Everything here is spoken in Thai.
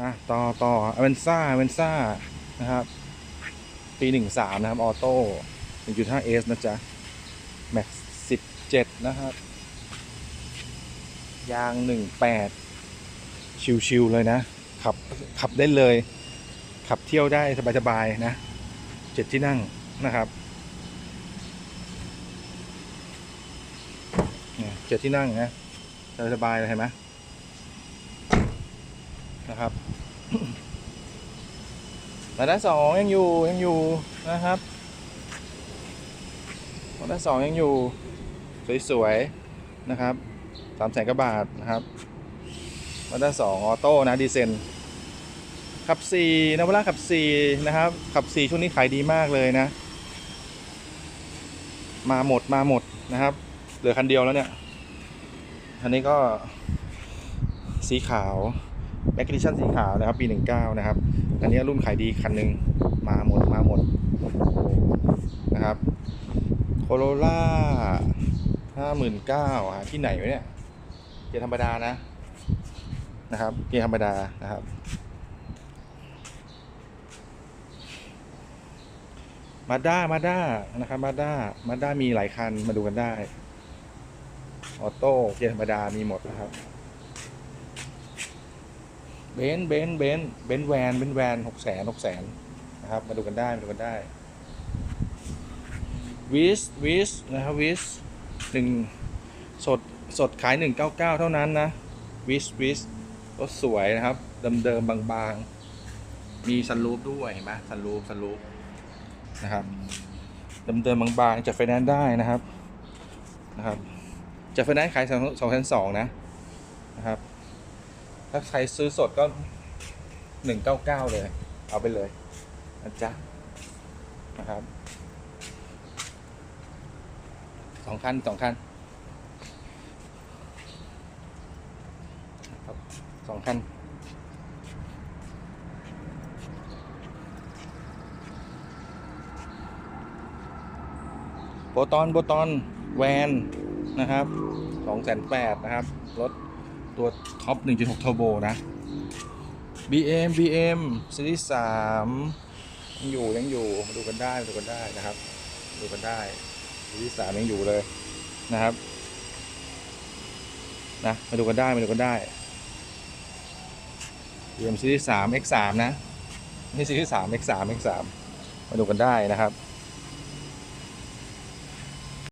อะต่อต่ออเวนซ่าอเวนซ่านะครับ ปี13นะครับ ออโต้ 1.5S นะจ๊ะ แม็ก17นะครับ ยาง18ชิวๆเลยนะ ขับ ขับได้เลย ขับเที่ยวได้สบายๆนะเจ็ดที่นั่งนะครับเนี่ยเจ็ดที่นั่งนะสบายๆเลยเห็นไหม นะครับมาด้านสองยังอยู่ยังอยู่นะครับมาด้านสองยังอยู่ สวยๆนะครับสามแสนกว่าบาทนะครับมาด้านสองออโต้นะดีเซนขับสี่นวราขับสี่นะครับ ขับสี่ช่วงนี้ขายดีมากเลยนะ มาหมดมาหมดนะครับ เหลือคันเดียวแล้วเนี่ย อันนี้ก็สีขาว แมกนิชันสีขาวนะครับปี19นะครับ อันนี้รุ่นขายดีคันหนึ่งมาหมดมาหมดนะครับโคโรล่าห้าหมื่นเก้าหาที่ไหนวะเนี่ยเกียร์ธรรมดานะนะครับเกียร์ธรรมดานะครับมาด้ามาด้านะครับมาด้ามาด้ามีหลายคันมาดูกันได้ ออโต้เกียร์ธรรมดามีหมดนะครับ เบนเบนเบนเบนแวนเบนแวนหกแสนหกแสนนะครับ มาดูกันได้ มาดูกันได้วิสวิสนะครับวิสหนึ่งสดสดขายหนึ่งเก้าเก้าเท่านั้นนะวิสวิสรถสวยนะครับ เดิมเดิมๆบางๆ มีซันรูฟด้วยเห็นไหมซันรูฟซันรูฟนะครับเดิมเดิมๆบางๆจัดไฟแนนซ์ได้นะครับนะครับจัดไฟแนนซ์ขายสองสองพันสองนะนะครับ ถ้าใครซื้อสดก็หนึ่งเก้าเก้าเลย เอาไปเลยนะจ๊ะนะครับสองคันสองคันนะครับสองคันโบตอนโบตอนแวนนะครับสองแสนแปดนะครับ รถ ตัวท็อป 1.6 เทอร์โบนะ BM BM ซีรีส์3ยังอยู่ยังอยู่ดูกันได้ดูกันได้นะครับ ดูกันได้ซีรีส์3ยังอยู่เลยนะครับนะมาดูกันได้มาดูกันได้ BM ซีรีส์3 X3 นะนี่ซีรีส์3 X3 X3 มาดูกันได้นะครับ